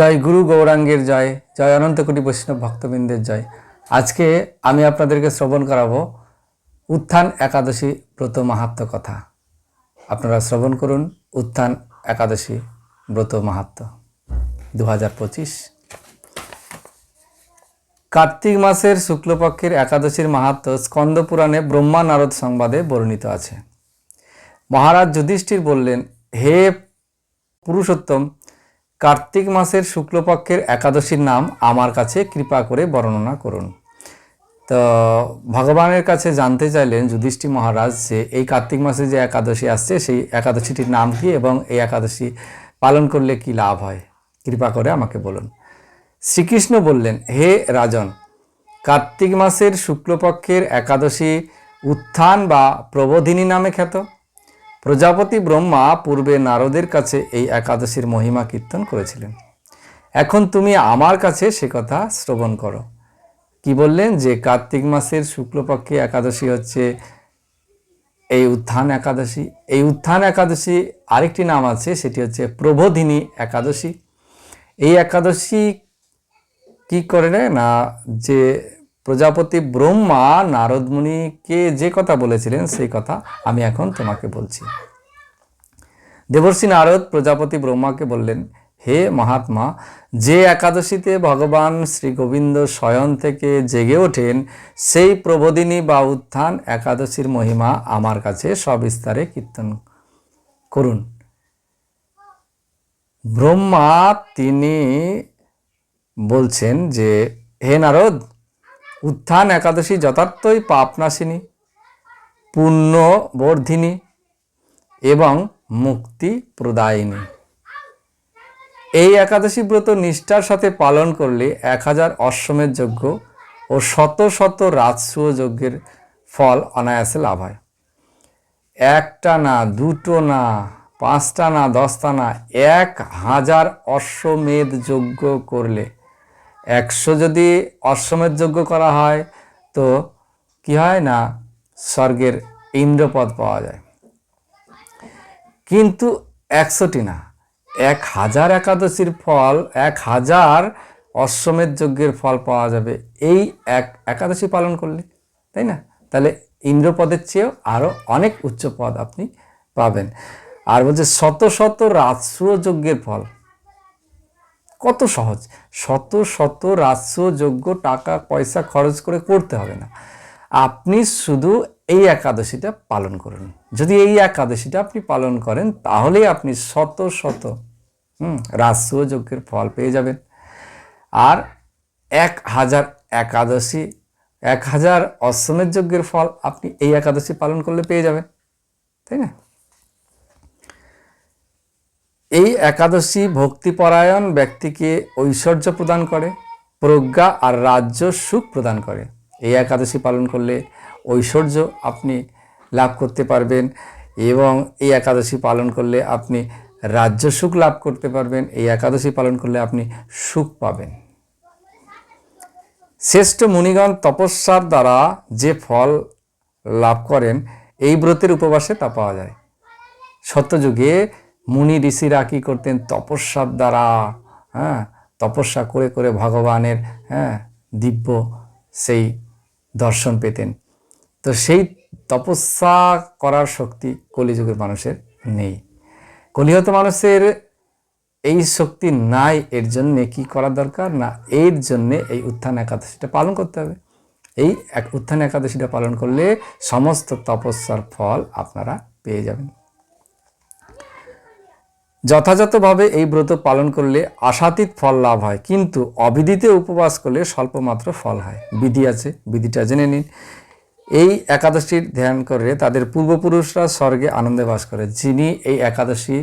জয় গুরু গৌরাঙ্গের জয় জয় অনন্ত কোটি বৈষ্ণব ভক্তবৃন্দের জয়। আজকে আমি আপনাদেরকে শ্রবণ করাবো উত্থান একাদশী ব্রত মাহাত্ম কথা। আপনারা শ্রবণ করুন উত্থান একাদশী ব্রত মাহাত্ম দু পঁচিশ। কার্তিক মাসের শুক্লপক্ষের একাদশীর মাহাত্ম স্কন্দ পুরাণে ব্রহ্মা নারদ সংবাদে বর্ণিত আছে। মহারাজ যুধিষ্ঠির বললেন, হে পুরুষোত্তম কার্তিক মাসের শুক্লপক্ষের একাদশীর নাম আমার কাছে কৃপা করে বর্ণনা করুন। তো ভগবানের কাছে জানতে চাইলেন যুধিষ্ঠির মহারাজ যে এই কার্তিক মাসে যে একাদশী আসছে, সেই একাদশীটির নাম কি এবং এই একাদশী পালন করলে কি লাভ হয়? কৃপা করে আমাকে বলুন। শ্রীকৃষ্ণ বললেন, হে রাজন, কার্তিক মাসের শুক্লপক্ষের একাদশী উত্থান বা প্রবোধিনী নামে খ্যাত? প্রজাপতি ব্রহ্মা পূর্বে নারদের কাছে এই একাদশীর মহিমা কীর্তন করেছিলেন। এখন তুমি আমার কাছে সে কথা শ্রবণ করো। কি বললেন যে কার্তিক মাসের শুক্লপক্ষে একাদশী হচ্ছে এই উত্থান একাদশী। এই উত্থান একাদশী আরেকটি নাম আছে, সেটি হচ্ছে প্রবোধিনী একাদশী। এই একাদশী কি করে? না যে প্রজাপতি ব্রহ্মা নারদ মুনিকে যে কথা বলেছিলেন সেই কথা আমি এখন তোমাকে বলছি। দেবর্ষী নারদ প্রজাপতি ব্রহ্মাকে বললেন, হে মহাত্মা, যে একাদশীতে ভগবান শ্রী গোবিন্দ স্বয়ং থেকে জেগে ওঠেন, সেই প্রবোধিনী বা উত্থান একাদশীর মহিমা আমার কাছে সবিস্তারে কীর্তন করুন। ব্রহ্মা তিনি বলছেন যে, হে নারদ উত্থান একাদশী যথার্থই পাপনাশিনী, পুণ্যবর্ধিনী এবং মুক্তি প্রদায়িনী এই একাদশী ব্রত নিষ্ঠার সাথে পালন করলে এক হাজার অশ্বমের যজ্ঞ ও শত শত রাজসূয় যজ্ঞের ফল অনায়াসে লাভ হয়। একটা না, দুটো না, পাঁচটা না, দশটা না, এক হাজার অশ্বমেধ যজ্ঞ করলে একশো যদি অশ্বমেধ যজ্ঞ করা হয়, তো কি হয় না, স্বর্গের ইন্দ্রপদ পাওয়া যায়। কিন্তু একশোটি না, এক হাজার একাদশীর ফল, এক হাজার অশ্বমেধ যজ্ঞের ফল পাওয়া যাবে। এই এক একাদশী পালন করলে, তাই না? তাহলে ইন্দ্রপদের চেয়েও আরও অনেক উচ্চ পদ আপনি পাবেন। আর বলছে শত শত রাজসূয় যজ্ঞের ফল। কত সহজ? শত শত রাজস্ব যোগ্য টাকা পয়সা খরচ করে করতে হবে না। আপনি শুধু এই একাদশীটা পালন করুন। যদি এই একাদশীটা আপনি পালন করেন, তাহলেই আপনি শত শত, হুম যজ্ঞের ফল পেয়ে যাবেন। আর এক হাজার একাদশী, এক হাজার অশ্বমের যজ্ঞের ফল আপনি এই একাদশী পালন করলে পেয়ে যাবেন। তাই না? এই একাদশী ভক্তিপরায়ণ ব্যক্তিকে ঐশ্বর্য প্রদান করে, প্রজ্ঞা আর রাজ্য সুখ প্রদান করে। এই একাদশী পালন করলে ঐশ্বর্য আপনি লাভ করতে পারবেন এবং এই একাদশী পালন করলে আপনি রাজ্য সুখ লাভ করতে পারবেন। এই একাদশী পালন করলে আপনি সুখ পাবেন। শ্রেষ্ঠ মুনিগণ তপস্যার দ্বারা যে ফল লাভ করেন, এই ব্রতের উপবাসে তা পাওয়া যায়। সত্যযুগে মুনি ঋষিরা কী করতেন? তপস্যার দ্বারা হ্যাঁ তপস্যা করে করে ভগবানের হ্যাঁ দিব্য সেই দর্শন পেতেন। তো সেই তপস্যা করার শক্তি কলিযুগের মানুষের নেই। কলিহত মানুষের এই শক্তি নাই, এর জন্যে কি করা দরকার? না, এর জন্যে এই উত্থান একাদশীটা পালন করতে হবে। এই এক উত্থান একাদশীটা পালন করলে সমস্ত তপস্যার ফল আপনারা পেয়ে যাবেন। যথাযথভাবে এই ব্রত পালন করলে আশাতীত ফল লাভ হয়, কিন্তু অবিদিতে উপবাস করলে স্বল্পমাত্র ফল হয়। বিধি আছে, বিধিটা জেনে নিন। এই একাদশীর ধ্যান করে তাদের পূর্বপুরুষরা স্বর্গে আনন্দে বাস করে। যিনি এই একাদশী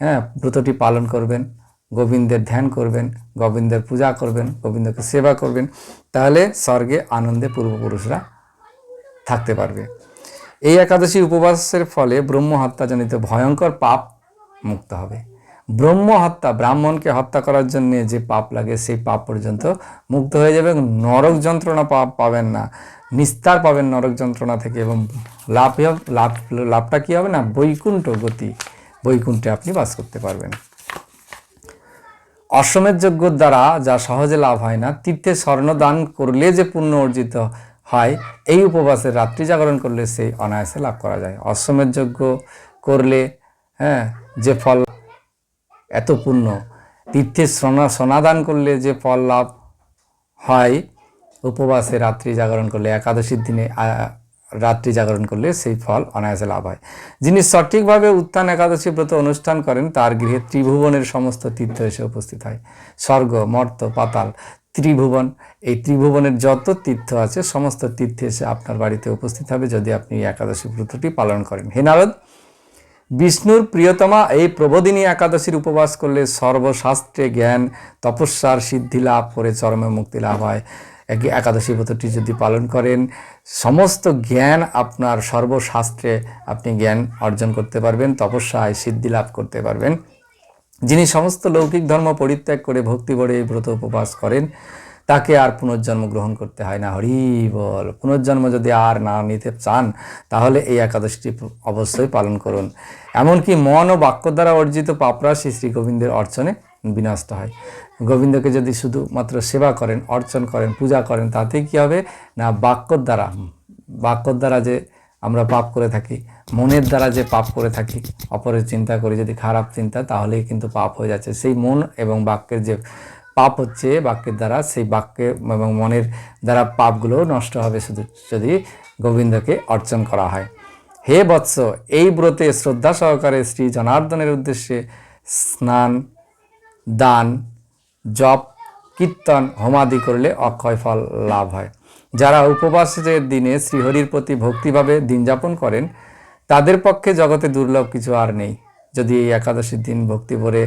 হ্যাঁ ব্রতটি পালন করবেন, গোবিন্দের ধ্যান করবেন, গোবিন্দের পূজা করবেন, গোবিন্দকে সেবা করবেন, তাহলে স্বর্গে আনন্দে পূর্বপুরুষরা থাকতে পারবে। এই একাদশী উপবাসের ফলে ব্রহ্ম হত্যাজনিত ভয়ঙ্কর পাপ মুক্ত হবে। ব্রহ্ম হত্যা, ব্রাহ্মণকে হত্যা করার জন্য যে পাপ লাগে, সেই পাপ পর্যন্ত মুক্ত হয়ে যাবে এবং নরক যন্ত্রণা পাপ পাবেন না। নিস্তার পাবেন নরক যন্ত্রণা থেকে এবং লাভ লাভ, লাভটা কী হবে না? বৈকুণ্ঠ গতি। বৈকুণ্ঠে আপনি বাস করতে পারবেন। অশ্বমেধ যজ্ঞর দ্বারা যা সহজে লাভ হয় না, তীর্থে স্বর্ণ দান করলে যে পুণ্য অর্জিত হয়, এই উপবাসের রাত্রি জাগরণ করলে সেই অনায়াসে লাভ করা যায়। অশ্বমেধ যজ্ঞ করলে হ্যাঁ যে ফল এত পুণ্য তীর্থে সোনা সোনাদান করলে যে ফল লাভ হয়, উপবাসে রাত্রি জাগরণ করলে, একাদশীর দিনে রাত্রি জাগরণ করলে সেই ফল অনায়াসে লাভ হয়। যিনি সঠিকভাবে উত্থান একাদশী ব্রত অনুষ্ঠান করেন, তার গৃহে ত্রিভুবনের সমস্ত তীর্থ এসে উপস্থিত হয়। স্বর্গ, মর্ত, পাতাল, ত্রিভুবন, এই ত্রিভুবনের যত তীর্থ আছে, সমস্ত তীর্থে এসে আপনার বাড়িতে উপস্থিত হবে যদি আপনি একাদশী ব্রতটি পালন করেন। হে নারদ বিষ্ণুর প্রিয়তমা এই প্রবোধিনী একাদশীর উপবাস করলে সর্বশাস্ত্রে জ্ঞান, তপস্যার সিদ্ধি লাভ করে চরমে মুক্তি লাভ হয়। এক- একাদশী ব্রতটি যদি পালন করেন, সমস্ত জ্ঞান আপনার সর্বশাস্ত্রে আপনি জ্ঞান অর্জন করতে পারবেন, তপস্যায় সিদ্ধি লাভ করতে পারবেন। যিনি সমস্ত লৌকিক ধর্ম পরিত্যাগ করে ভক্তি ভরে এই ব্রত উপবাস করেন তাকে আর পুনর্জন্ম গ্রহণ করতে হয় না। হরি বল। পুনর্জন্ম যদি আর না নিতে চান, তাহলে এই একাদশটি অবশ্যই পালন করুন। এমনকি মন ও বাক্য দ্বারা অর্জিত পাপরাশি শ্রী গোবিন্দের অর্চনে বিনষ্ট হয়। গোবিন্দকে যদি শুধুমাত্র সেবা করেন, অর্চন করেন, পূজা করেন, তাতে কি হবে? না বাক্যর দ্বারা বাক্যর দ্বারা যে আমরা পাপ করে থাকি, মনের দ্বারা যে পাপ করে থাকি, অপরের চিন্তা করি, যদি খারাপ চিন্তা, তাহলেই কিন্তু পাপ হয়ে যাচ্ছে। সেই মন এবং বাক্যের যে পাপ হচ্ছে বাক্যের দ্বারা, সেই বাক্যে এবং মনের দ্বারা পাপগুলো নষ্ট হবে শুধু যদি গোবিন্দকে অর্চন করা হয়। হে বৎস, এই ব্রতে শ্রদ্ধা সহকারে শ্রী জনার্দনের উদ্দেশ্যে স্নান, দান, জপ, কীর্তন, হোমাদি করলে অক্ষয় ফল লাভ হয়। যারা উপবাসের দিনে শ্রীহরির প্রতি ভক্তিভাবে দিন যাপন করেন, তাদের পক্ষে জগতে দুর্লভ কিছু আর নেই। যদি এই একাদশীর দিন ভক্তি ভরে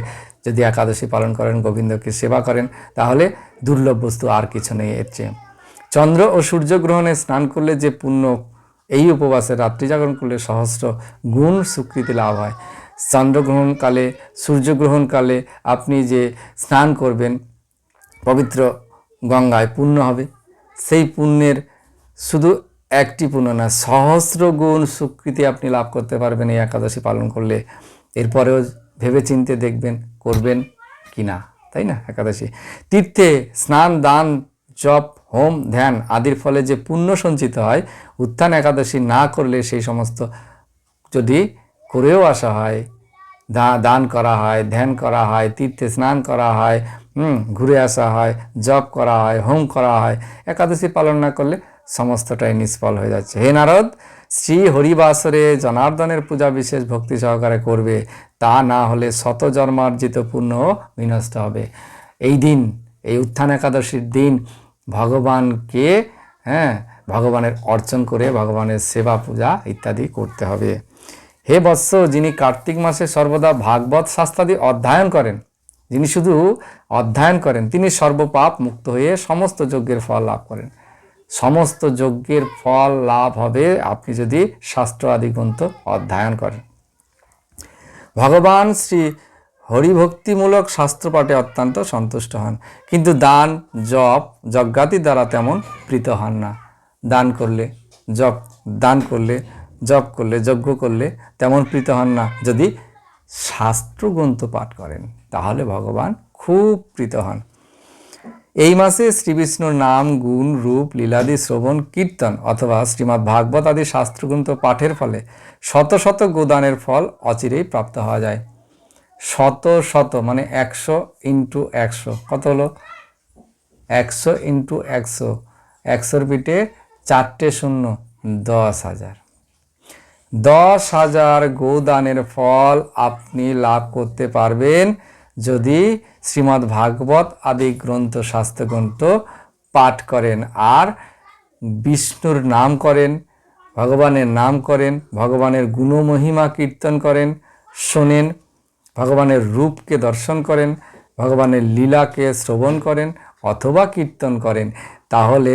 যদি একাদশী পালন করেন, গোবিন্দকে সেবা করেন, তাহলে দুর্লভ বস্তু আর কিছু নেই এর চেয়ে। চন্দ্র ও সূর্যগ্রহণে স্নান করলে যে পুণ্য, এই উপবাসে রাত্রি জাগরণ করলে সহস্র গুণ স্বীকৃতি লাভ হয়। চন্দ্রগ্রহণকালে সূর্যগ্রহণকালে আপনি যে স্নান করবেন, পবিত্র গঙ্গায় পুণ্য হবে। সেই পুণ্যের শুধু একটি পুণ্য না, সহস্র গুণ স্বীকৃতি আপনি লাভ করতে পারবেন এই একাদশী পালন করলে। এরপরেও ভেবে চিনতে দেখবেন করবেন কি না তাই না? একাদশী। তীর্থে স্নান, দান, জপ, হোম, ধ্যান আদির ফলে যে পুণ্য সঞ্চিত হয়, উত্থান একাদশী না করলে সেই সমস্ত যদি করেও আসা হয় দান করা হয়, ধ্যান করা হয়, তীর্থে স্নান করা হয় ঘুরে আসা হয়, জপ করা হয়, হোম করা হয়, একাদশী পালন না করলে সমস্তটাই নিষ্ফল হয়ে যাচ্ছে। হে নারদ শ্রী হরিবাসরে জনার্দনের পূজা বিশেষ ভক্তি সহকারে করবে। তা না হলে শত জন্মার্জিত পুণ্য বিনষ্ট হবে। এই দিন, এই উত্থান একাদশীর দিন ভগবানকে হ্যাঁ ভগবানের অর্চন করে ভগবানের সেবা, পূজা ইত্যাদি করতে হবে। হে বৎস, যিনি কার্তিক মাসে সর্বদা ভাগবত শাস্ত্রাদি অধ্যয়ন করেন, যিনি শুধু অধ্যয়ন করেন, তিনি সর্বপাপ মুক্ত হয়ে সমস্ত যজ্ঞের ফল লাভ করেন। সমস্ত যজ্ঞের ফল লাভ হবে। আপনি যদি শাস্ত্র আদি গ্রন্থ অধ্যয়ন করেন। ভগবান শ্রী হরিভক্তিমূলক শাস্ত্রপাঠে অত্যন্ত সন্তুষ্ট হন। কিন্তু দান, জপ যজ্ঞাতি দ্বারা তেমন প্রীত হন না। দান করলে, জপ, দান করলে, জপ করলে, যজ্ঞ করলে তেমন প্রীত হন না। যদি শাস্ত্রগ্রন্থ পাঠ করেন, তাহলে ভগবান খুব প্রীত হন। এই মাসে শ্রীবিষ্ণুর নাম, গুণ, রূপ, লীলাদি, শ্রবণ, কীর্তন অথবা শ্রীমদ্ ভাগবত আদি শাস্ত্রগ্রন্থ পাঠের ফলে শত শত গোদানের ফল অচিরেই প্রাপ্ত হওয়া যায়। শত শত মানে একশো ইন্টু একশো। কত হলো? একশো ইন্টু একশো। একশোর পিঠে চারটে শূন্য, দশ হাজার। দশ হাজার গোদানের ফল আপনি লাভ করতে পারবেন যদি শ্রীমদ্ ভাগবত আদি গ্রন্থ শাস্ত্রগ্রন্থ পাঠ করেন আর বিষ্ণুর নাম করেন, ভগবানের নাম করেন, ভগবানের গুণমহিমা কীর্তন করেন, শোনেন, ভগবানের রূপকে দর্শন করেন, ভগবানের লীলাকে শ্রবণ করেন অথবা কীর্তন করেন, তাহলে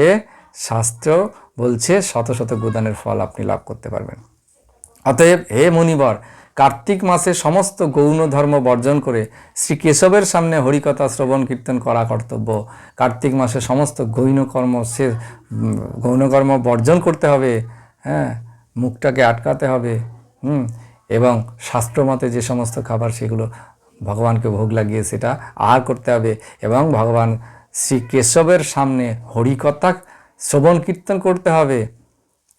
শাস্ত্র বলছে শত শত গোদানের ফল আপনি লাভ করতে পারবেন। অতএব হে মুনিবর কার্তিক মাসে সমস্ত গৌণ ধর্ম বর্জন করে শ্রী কেশবের সামনে হরিকথা শ্রবণ কীর্তন করা কর্তব্য। কার্তিক মাসে সমস্ত গৌণ কর্ম সে উম, গৌণ কর্ম বর্জন করতে হবে হ্যাঁ মুখটাকে আটকাতে হবে হুম এবং শাস্ত্রমতে যে সমস্ত খাবার সেগুলো ভগবানকে ভোগ লাগিয়ে সেটা আহার করতে হবে এবং ভগবান শ্রী কেশবের সামনে হরিকথা শ্রবণ কীর্তন করতে হবে।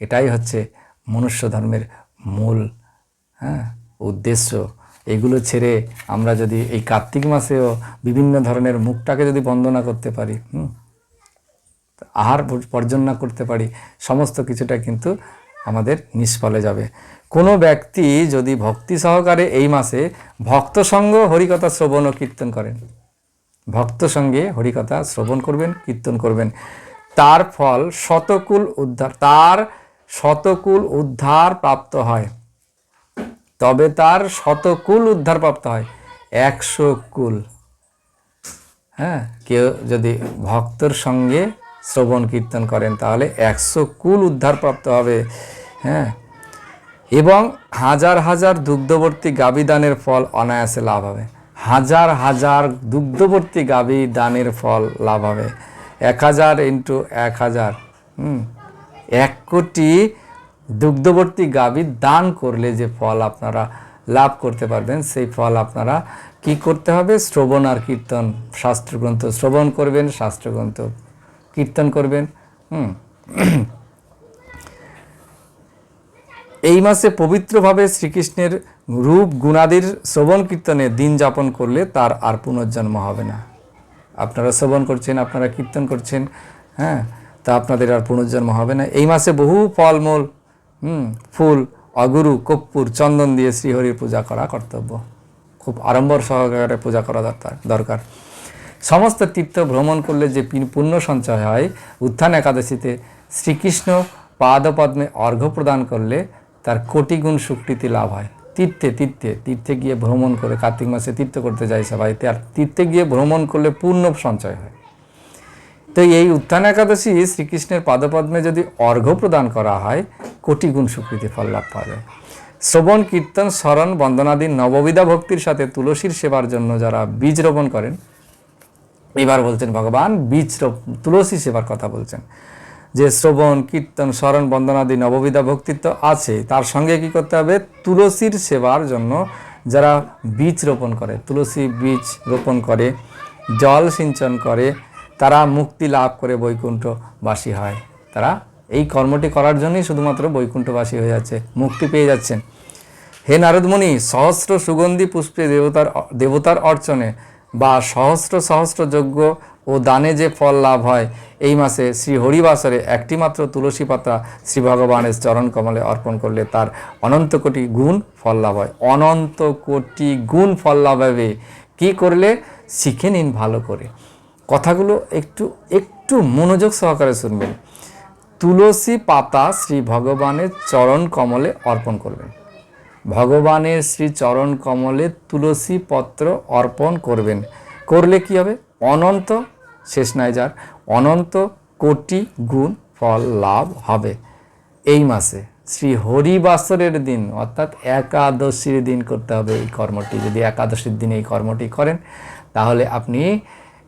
এটাই হচ্ছে মনুষ্য ধর্মের মূল হ্যাঁ উদ্দেশ্য। এগুলো ছেড়ে আমরা যদি এই কার্তিক মাসেও বিভিন্ন ধরনের মুখটাকে যদি বন্দনা করতে পারি, হুম, আহার না করতে পারি, সমস্ত কিছুটা কিন্তু আমাদের নিষ্ফলে যাবে। কোনো ব্যক্তি যদি ভক্তি সহকারে এই মাসে ভক্ত সঙ্গ হরিকথা শ্রবণ ও কীর্তন করেন, ভক্ত সঙ্গে হরিকথা শ্রবণ করবেন, কীর্তন করবেন, তার ফল শতকুল উদ্ধার, তার শতকুল উদ্ধার প্রাপ্ত হয়। তবে তার শতকুল উদ্ধার প্রাপ্ত হয়, একশো কুল। হ্যাঁ কেউ যদি ভক্তর সঙ্গে শ্রবণ কীর্তন করেন, তাহলে একশো কুল উদ্ধার প্রাপ্ত হবে। হ্যাঁ এবং হাজার হাজার দুগ্ধবর্তী গাভী দানের ফল অনায়াসে লাভ হবে। হাজার হাজার দুগ্ধবর্তী গাভী দানের ফল লাভ হবে। এক হাজার ইন্টু এক হাজার, হুম এক কোটি দুগ্ধবর্তী গাভী দান করলে যে ফল আপনারা লাভ করতে পারবেন, সেই ফল আপনারা কি করতে হবে? শ্রবণ আর কীর্তন, শাস্ত্রগ্রন্থ শ্রবণ করবেন, শাস্ত্রগ্রন্থ কীর্তন করবেন, হুম। এই মাসে পবিত্রভাবে শ্রীকৃষ্ণের রূপ গুণাদির শ্রবণ কীর্তনে দিন যাপন করলে তার আর পুনর্জন্ম হবে না। আপনারা শ্রবণ করছেন, আপনারা কীর্তন করছেন হ্যাঁ। তা আপনাদের আর পুনর্জন্ম হবে না। এই মাসে বহু ফলমূল ফুল, অগুরু, কপ্পুর, চন্দন দিয়ে শ্রীহরির পূজা করা কর্তব্য। খুব আড়ম্বর সহকারে পূজা করা দরকার দরকার। সমস্ত তীর্থ ভ্রমণ করলে যে পুণ্য সঞ্চয় হয়, উত্থান একাদশীতে শ্রীকৃষ্ণ পাদপদ্মে অর্ঘ্য প্রদান করলে তার কোটি গুণ স্বীকৃতি লাভ হয়। তীর্থে তীর্থে তীর্থে গিয়ে ভ্রমণ করে কার্তিক মাসে তীর্থ করতে যায় সবাই আর তীর্থে গিয়ে ভ্রমণ করলে পূর্ণ সঞ্চয় হয়। তো এই উত্থান একাদশী শ্রীকৃষ্ণের পাদপদ্মে যদি অর্ঘ্য প্রদান করা হয়, কোটি গুণ স্বীকৃতি ফল লাভ পাওয়া যায়। শ্রবণ, কীর্তন, স্মরণ, বন্দনাদি, নববিধা ভক্তির সাথে তুলসীর সেবার জন্য যারা বীজ রোপণ করেন, এবার বলছেন ভগবান, বীজ তুলসী সেবার কথা বলছেন। যে শ্রবণ, কীর্তন, স্মরণ, বন্দনাদি, নববিধা ভক্তিত্ব আছে, তার সঙ্গে কি করতে হবে? তুলসীর সেবার জন্য যারা বীজ রোপণ করে, তুলসী বীজ রোপণ করে, জল সিঞ্চন করে তারা মুক্তি লাভ করে বৈকুণ্ঠবাসী হয়। তারা এই কর্মটি করার জন্যই শুধুমাত্র বৈকুণ্ঠবাসী হয়ে যাচ্ছে, মুক্তি পেয়ে যাচ্ছেন। হে নারদমণি, সহস্র সুগন্ধি পুষ্পে দেবতার দেবতার অর্চনে বা সহস্র সহস্র যজ্ঞ ও দানে যে ফল লাভ হয়, এই মাসে শ্রী হরিবাসরে একটিমাত্র তুলসী পাতা শ্রী ভগবানের চরণ কমলে অর্পণ করলে তার অনন্ত কোটি গুণ ফল লাভ হয়। অনন্ত কোটি গুণ ফল লাভ হবে। কী করলে? শিখে নিন ভালো করে। কথাগুলো একটু একটু মনোযোগ সহকারে শুনবেন। তুলসী পাতা শ্রী ভগবানের চরণ কমলে অর্পণ করবেন। ভগবানের শ্রী চরণ কমলে তুলসী পত্র অর্পণ করবেন। করলে কি হবে? অনন্ত, শেষ নাই যার, অনন্ত কোটি গুণ ফল লাভ হবে। এই মাসে শ্রী হরিবাসরের দিন, অর্থাৎ একাদশীর দিন করতে হবে এই কর্মটি। যদি একাদশীর দিন এই কর্মটি করেন, তাহলে আপনি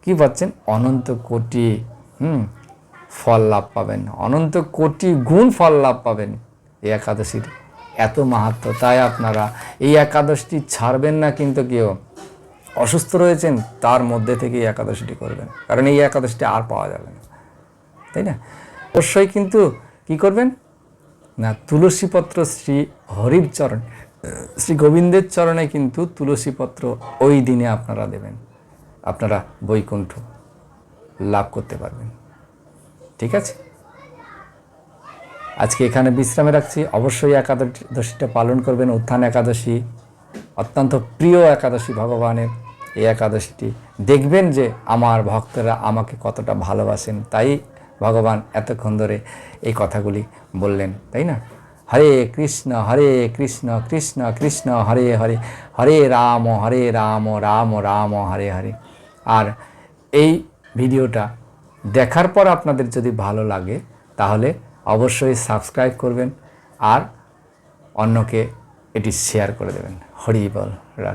কি পাচ্ছেন? অনন্ত কোটি, হুম, ফল লাভ পাবেন। অনন্ত কোটি গুণ ফল লাভ পাবেন এই একাদশীর এত মাহাত্ম, তাই আপনারা এই একাদশটি ছাড়বেন না কিন্তু কেউ। অসুস্থ রয়েছেন, তার মধ্যে থেকে এই একাদশীটি করবেন। কারণ এই একাদশটি আর পাওয়া যাবে না। তাই না? অবশ্যই কিন্তু কি করবেন? না, তুলসীপত্র শ্রী হরির চরণ, শ্রী গোবিন্দের চরণে কিন্তু তুলসীপত্র ওই দিনে আপনারা দেবেন। আপনারা বৈকুণ্ঠ লাভ করতে পারবেন। ঠিক আছে? আজকে এখানে বিশ্রামে রাখছি। অবশ্যই একাদশীটা পালন করবেন। উত্থান একাদশী, অত্যন্ত প্রিয় একাদশী ভগবানের এই একাদশীটি। দেখবেন যে আমার ভক্তরা আমাকে কতটা ভালোবাসেন। তাই ভগবান এতক্ষণ ধরে এই কথাগুলি বললেন, তাই না? হরে কৃষ্ণ হরে কৃষ্ণ কৃষ্ণ কৃষ্ণ, হরে হরে। হরে রাম হরে রাম রাম রাম, হরে হরে। আর এই ভিডিওটা দেখার পর আপনাদের যদি ভালো লাগে, তাহলে অবশ্যই সাবস্ক্রাইব করবেন আর অন্যকে এটি শেয়ার করে দেবেন। হরিবল রাখ